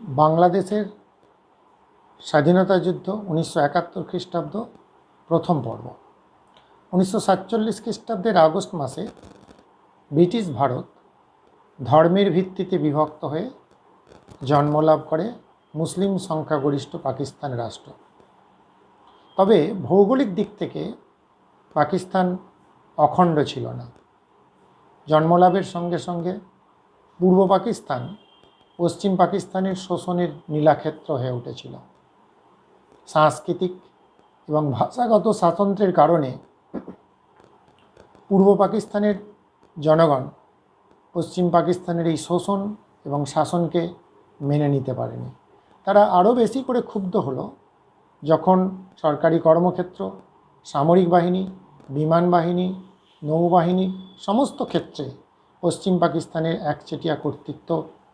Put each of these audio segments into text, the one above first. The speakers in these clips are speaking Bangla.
বাংলাদেশের স্বাধীনতা যুদ্ধ উনিশশো একাত্তর খ্রিস্টাব্দ প্রথম পর্ব। উনিশশো সাতচল্লিশ খ্রিস্টাব্দের আগস্ট মাসে ব্রিটিশ ভারত ধর্মের ভিত্তিতে বিভক্ত হয়ে জন্মলাভ করে মুসলিম সংখ্যাগরিষ্ঠ পাকিস্তান রাষ্ট্র। তবে ভৌগোলিক দিক থেকে পাকিস্তান অখণ্ড ছিল না। জন্মলাভের সঙ্গে সঙ্গে পূর্ব পাকিস্তান পশ্চিম পাকিস্তানের শোষণের নীলাক্ষেত্র হয়ে উঠেছিল। সাংস্কৃতিক এবং ভাষাগত স্বাতন্ত্র্যের কারণে পূর্ব পাকিস্তানের জনগণ পশ্চিম পাকিস্তানের এই শোষণ এবং শাসনকে মেনে নিতে পারেনি। তারা আরও বেশি করে ক্ষুব্ধ হলো যখন সরকারি কর্মক্ষেত্র, সামরিক বাহিনী, বিমান বাহিনী, নৌবাহিনী, সমস্ত ক্ষেত্রে পশ্চিম পাকিস্তানের একচেটিয়া কর্তৃত্ব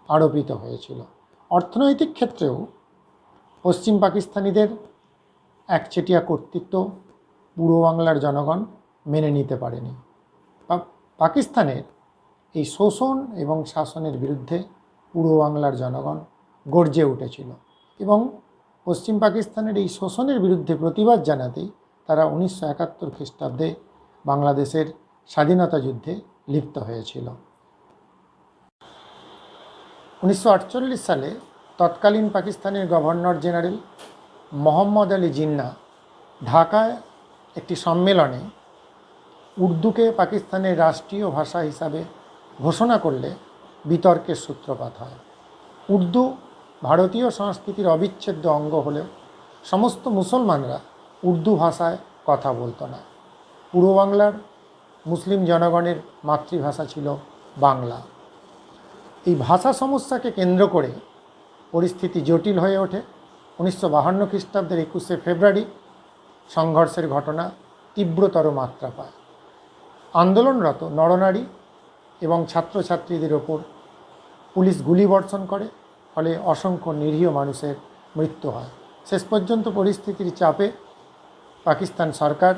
আরোপিত হয়েছিল। অর্থনৈতিক ক্ষেত্রেও পশ্চিম পাকিস্তানিদের একচেটিয়া কর্তৃত্ব পূর্ব বাংলার জনগণ মেনে নিতে পারেনি। পাকিস্তানের এই শোষণ এবং শাসনের বিরুদ্ধে পূর্ব বাংলার জনগণ গর্জে উঠেছিল এবং পশ্চিম পাকিস্তানের এই শোষণের বিরুদ্ধে প্রতিবাদ জানাতেই তারা উনিশশো একাত্তর খ্রিস্টাব্দে বাংলাদেশের স্বাধীনতা যুদ্ধে লিপ্ত হয়েছিল। উনিশশো আটচল্লিশ সালে তৎকালীন পাকিস্তানের গভর্নর জেনারেল মোহাম্মদ আলী জিন্না ঢাকায় একটি সম্মেলনে উর্দুকে পাকিস্তানের রাষ্ট্রীয় ভাষা হিসাবে ঘোষণা করলে বিতর্কের সূত্রপাত হয়। উর্দু ভারতীয় সংস্কৃতির অবিচ্ছেদ্য অঙ্গ হলেও সমস্ত মুসলমানরা উর্দু ভাষায় কথা বলতো না। পূর্ব বাংলার মুসলিম জনগণের মাতৃভাষা ছিল বাংলা। এই ভাষা সমস্যাকে কেন্দ্র করে পরিস্থিতি জটিল হয়ে ওঠে। উনিশশো বাহান্ন খ্রিস্টাব্দের একুশে ফেব্রুয়ারি সংঘর্ষের ঘটনা তীব্রতর মাত্রা পায়। আন্দোলনরত নরনারী এবং ছাত্রছাত্রীদের ওপর পুলিশ গুলিবর্ষণ করে, ফলে অসংখ্য নিরীহ মানুষের মৃত্যু হয়। শেষ পর্যন্ত পরিস্থিতির চাপে পাকিস্তান সরকার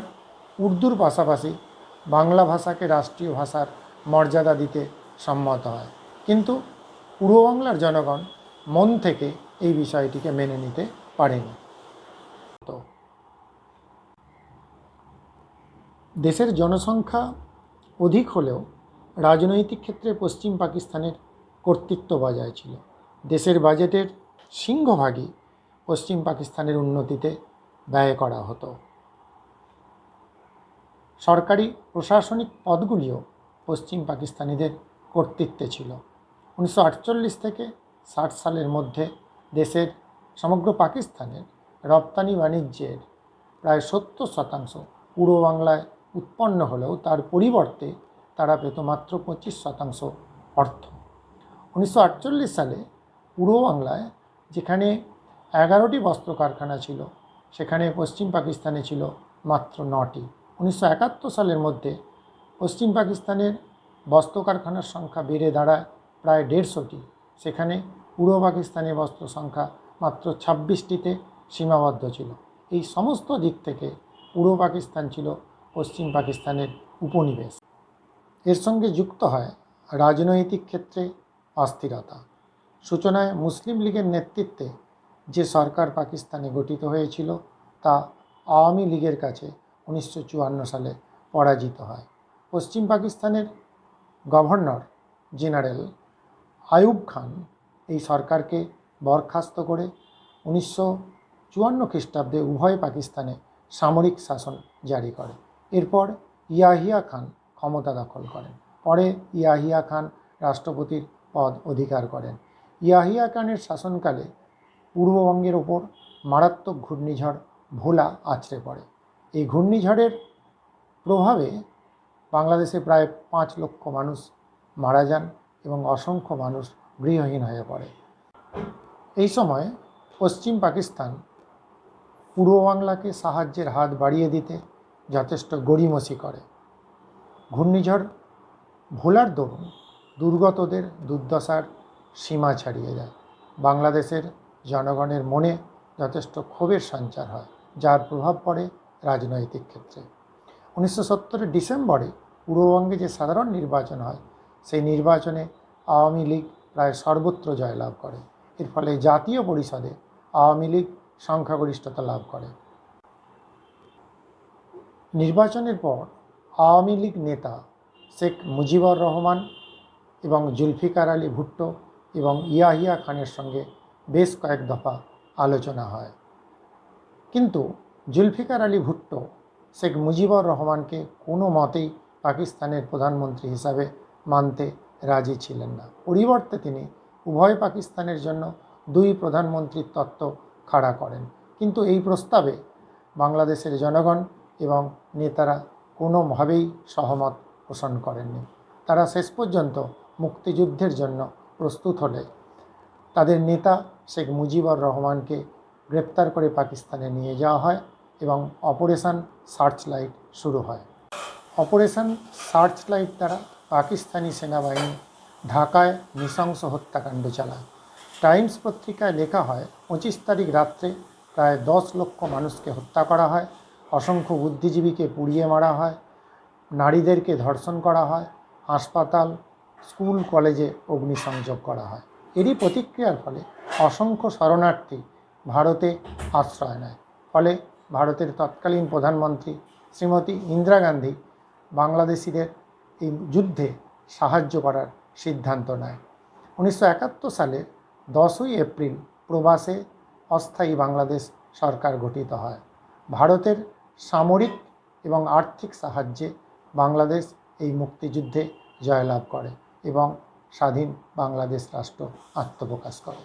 উর্দুর পাশাপাশি বাংলা ভাষাকে রাষ্ট্রীয় ভাষার মর্যাদা দিতে সম্মত হয়। কিন্তু পূর্ব বাংলার জনগণ মন থেকে এই বিষয়টিকে মেনে নিতে পারেনি। তো দেশের জনসংখ্যা অধিক হলেও রাজনৈতিক ক্ষেত্রে পশ্চিম পাকিস্তানের কর্তৃত্ব বজায় ছিল। দেশের বাজেটের সিংহভাগই পশ্চিম পাকিস্তানের উন্নতিতে ব্যয় করা হতো। সরকারি প্রশাসনিক পদগুলিও পশ্চিম পাকিস্তানিদের কর্তৃত্বে ছিল। উনিশশো আটচল্লিশ থেকে ষাট সালের মধ্যে দেশের সমগ্র পাকিস্তানের রপ্তানি বাণিজ্যের প্রায় সত্তর শতাংশ পূর্ব বাংলায় উৎপন্ন হলেও তার পরিবর্তে তারা পেত মাত্র পঁচিশ শতাংশ অর্থ। উনিশশো আটচল্লিশ সালে পূর্ব বাংলায় যেখানে এগারোটি বস্ত্র কারখানা ছিল, সেখানে পশ্চিম পাকিস্তানে ছিল মাত্র নটি। উনিশশো একাত্তর সালের মধ্যে পশ্চিম পাকিস্তানের বস্ত্র কারখানার সংখ্যা বেড়ে দাঁড়ায় প্রায় দেড়শোটি। সেখানে পূর্ব পাকিস্তানে বস্ত্র সংখ্যা মাত্র ছাব্বিশটিতে সীমাবদ্ধ ছিল। এই সমস্ত দিক থেকে পূর্ব পাকিস্তান ছিল পশ্চিম পাকিস্তানের উপনিবেশ। এর সঙ্গে যুক্ত হয় রাজনৈতিক ক্ষেত্রে অস্থিরতা। সূচনায় মুসলিম লীগের নেতৃত্বে যে সরকার পাকিস্তানে গঠিত হয়েছিল, তা আওয়ামী লীগের কাছে উনিশশো চুয়ান্ন সালে পরাজিত হয়। পশ্চিম পাকিস্তানের গভর্নর জেনারেল আয়ুব খান এই সরকারকে বরখাস্ত করে উনিশশো চুয়ান্ন খ্রিস্টাব্দে উভয় পাকিস্তানে সামরিক শাসন জারি করে। এরপর ইয়াহিয়া খান ক্ষমতা দখল করেন। পরে ইয়াহিয়া খান রাষ্ট্রপতির পদ অধিকার করেন। ইয়াহিয়া খানের শাসনকালে পূর্ববঙ্গের ওপর মারাত্মক ঘূর্ণিঝড় ভোলা আছড়ে পড়ে। এই ঘূর্ণিঝড়ের প্রভাবে বাংলাদেশে প্রায় পাঁচ লক্ষ মানুষ মারা যান। এবং অসংখ্য মানুষ গৃহহীন হয়ে পড়ে। এই সময় পশ্চিম পাকিস্তান পূর্ব বাংলাকে সাহায্যের হাত বাড়িয়ে দিতে যথেষ্ট গড়িমসি করে। ঘূর্ণিঝড়, ভোলার দরুন দুর্গতদের দুর্দশার সীমা ছাড়িয়ে যায় বাংলাদেশের জনগণের মনে যথেষ্ট ক্ষোভের সঞ্চার হয়, যার প্রভাব পড়ে রাজনৈতিক ক্ষেত্রে। উনিশশো সত্তরের ডিসেম্বরে পূর্ববঙ্গে যে সাধারণ নির্বাচন হয় সেই নির্বাচনে আওয়ামী লীগ প্রায় সর্বত্র জয়লাভ করে। এর ফলে জাতীয় পরিষদে আওয়ামী লীগ সংখ্যাগরিষ্ঠতা লাভ করে। নির্বাচনের পর আওয়ামী লীগ নেতা শেখ মুজিবুর রহমান এবং জুলফিকার আলী ভুট্টো এবং ইয়াহিয়া খানের সঙ্গে বেশ কয়েক দফা আলোচনা হয়। কিন্তু জুলফিকার আলী ভুট্টো শেখ মুজিবুর রহমানকে কোনো মতেই পাকিস্তানের প্রধানমন্ত্রী হিসাবে মানতে রাজি ছিলেন না। পরিবর্তে তিনি উভয় পাকিস্তানের জন্য দুই প্রধানমন্ত্রীর তত্ত্ব খাড়া করেন। কিন্তু এই প্রস্তাবে বাংলাদেশের জনগণ এবং নেতারা কোনোভাবেই সহমত পোষণ করেননি। তারা শেষ পর্যন্ত মুক্তিযুদ্ধের জন্য প্রস্তুত হলে তাদের নেতা শেখ মুজিবুর রহমানকে গ্রেপ্তার করে পাকিস্তানে নিয়ে যাওয়া হয় এবং অপারেশন সার্চ লাইট শুরু হয়। অপারেশন সার্চ লাইট দ্বারা পাকিস্তানি সেনাবাহিনী ঢাকায় নৃশংস হত্যাকাণ্ড চালায়। টাইমস পত্রিকায় লেখা হয়, পঁচিশ তারিখ রাত্রে প্রায় দশ লক্ষ মানুষকে হত্যা করা হয়, অসংখ্য বুদ্ধিজীবীকে পুড়িয়ে মারা হয়, নারীদেরকে ধর্ষণ করা হয়, হাসপাতাল, স্কুল, কলেজে অগ্নিসংযোগ করা হয়। এরই প্রতিক্রিয়ার ফলে অসংখ্য শরণার্থী ভারতে আশ্রয় নেয়। ফলে ভারতের তৎকালীন প্রধানমন্ত্রী শ্রীমতী ইন্দিরা গান্ধী বাংলাদেশিদের এই যুদ্ধে সাহায্য করার সিদ্ধান্ত নেয়। উনিশশো সালের দশই এপ্রিল প্রবাসে অস্থায়ী বাংলাদেশ সরকার গঠিত হয়। ভারতের সামরিক এবং আর্থিক সাহায্যে বাংলাদেশ এই মুক্তিযুদ্ধে জয়লাভ করে এবং স্বাধীন বাংলাদেশ রাষ্ট্র আত্মপ্রকাশ করে।